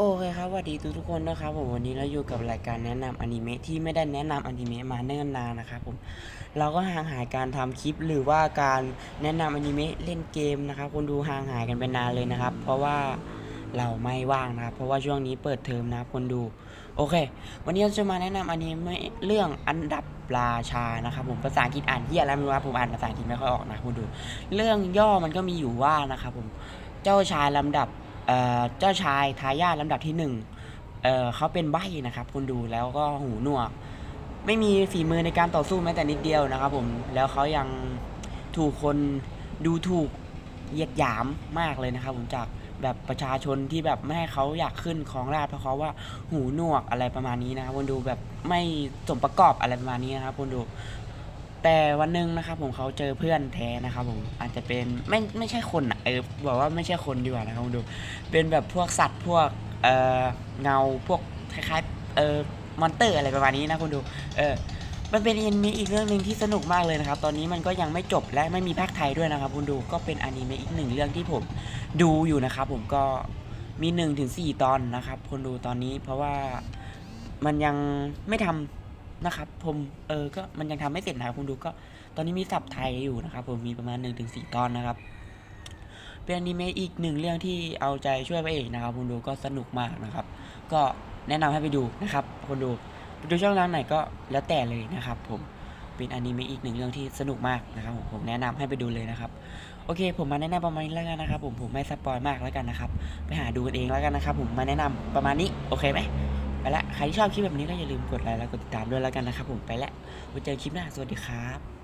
โอเคครับสวัสดีทุกทุกๆคนนะครับผมวันนี้เราอยู่กับรายการแนะนำอนิเมะที่ไม่ได้แนะนำอนิเมะมาเนิ่นนานนะครับผมเราก็ห่างหายการทำคลิปหรือว่าการแนะนำอนิเมะเล่นเกมนะครับคนดูห่างหายกันไปนานเลยนะครับ เพราะว่าเราไม่ว่างนะครับ เพราะว่าช่วงนี้เปิดเทอมนะครับคนดู โอเค วันนี้เราจะมาแนะนำอนิเมะเรื่องอันดับราชานะครับผมภาษาอังกฤษอ่านเฮียอะไรไม่รู้ครับผมอ่านภาษาอังกฤษไม่ค่อยออกนะคนดู เรื่องย่อมันก็มีอยู่ว่านะครับผมเจ้าชายลำดับ เจ้าชายทายาทลำดับที่หนึ่งเเขาเป็นใบนะครับคุณดูแล้วก็หูหนวก ไม่มีฝีมือในการต่อสู้แม้แต่นิดเดียวนะครับผมแล้วเขายังถูกคนดูถูกเหยียดหยามมากเลยนะครับผมจากแบบประชาชนที่แบบไม่ให้เขาอยากขึ้นของราชเพราะเขาว่าหูหนวกอะไรประมาณนี้นะครับคุณดูแบบไม่สมประกอบอะไรประมาณนี้นะครับคุณดู แต่วันหนึ่งนะครับผมเขาเจอเพื่อนแท้นะครับผมอาจจะเป็นไม่ไม่ใช่คนอะเออบอกว่าไม่ใช่คนดีกว่านะครับคุณดู เป็นแบบพวกสัตว์พวกเออเงาพวกคล้ายๆเออมอนเตอร์อะไรประมาณนี้นะคุณดูเออมันเป็นอนิเมะอีกเรื่องหนึ่งที่สนุกมากเลยนะครับ ตอนนี้มันก็ยังไม่จบและไม่มีภาคไทยด้วยนะครับ คุณดูก็เป็นอนิเมะอีกหนึ่งเรื่องที่ผมดูอยู่นะครับ ผมก็มี1นถึงสตอนนะครับคนดูตอนนี้เพราะว่ามันยังไม่ทำ นะครับผมเออก็มันยังทำไม่เสร็จนะครับคุณดูก็ตอนนี้มีสับไทยอยู่นะครับผมมีประมาณ1นถึงสตอนนะครับ เป็นอนิเมะอีกหนึ่งเรื่องที่เอาใจช่วยพระเอกนะครับคุณดูก็สนุกมากนะครับ ก็แนะนำให้ไปดูนะครับคุณดูไปดูช่องทางไหนก็แล้วแต่เลยนะครับ ผมเป็นอนิเมะอีกหนึ่งเรื่องที่สนุกมากนะครับผมผมแนะนำให้ไปดูเลยนะครับโอเค ผมมาแนะนำประมาณนี้แล้วกันนะครับ ผมผมไม่สปอยมากแล้วกันนะครับ ไปหาดูกันเองแล้วกันนะครับ ผมมาแนะนำประมาณนี้โอเคไหม ไปละใครที่ชอบคลิปแบบนี้ก็อย่าลืมกดไลค์และกดติดตามด้วยแล้วกันนะครับผมไปละไว้เจอคลิปหน้าสวัสดีครับ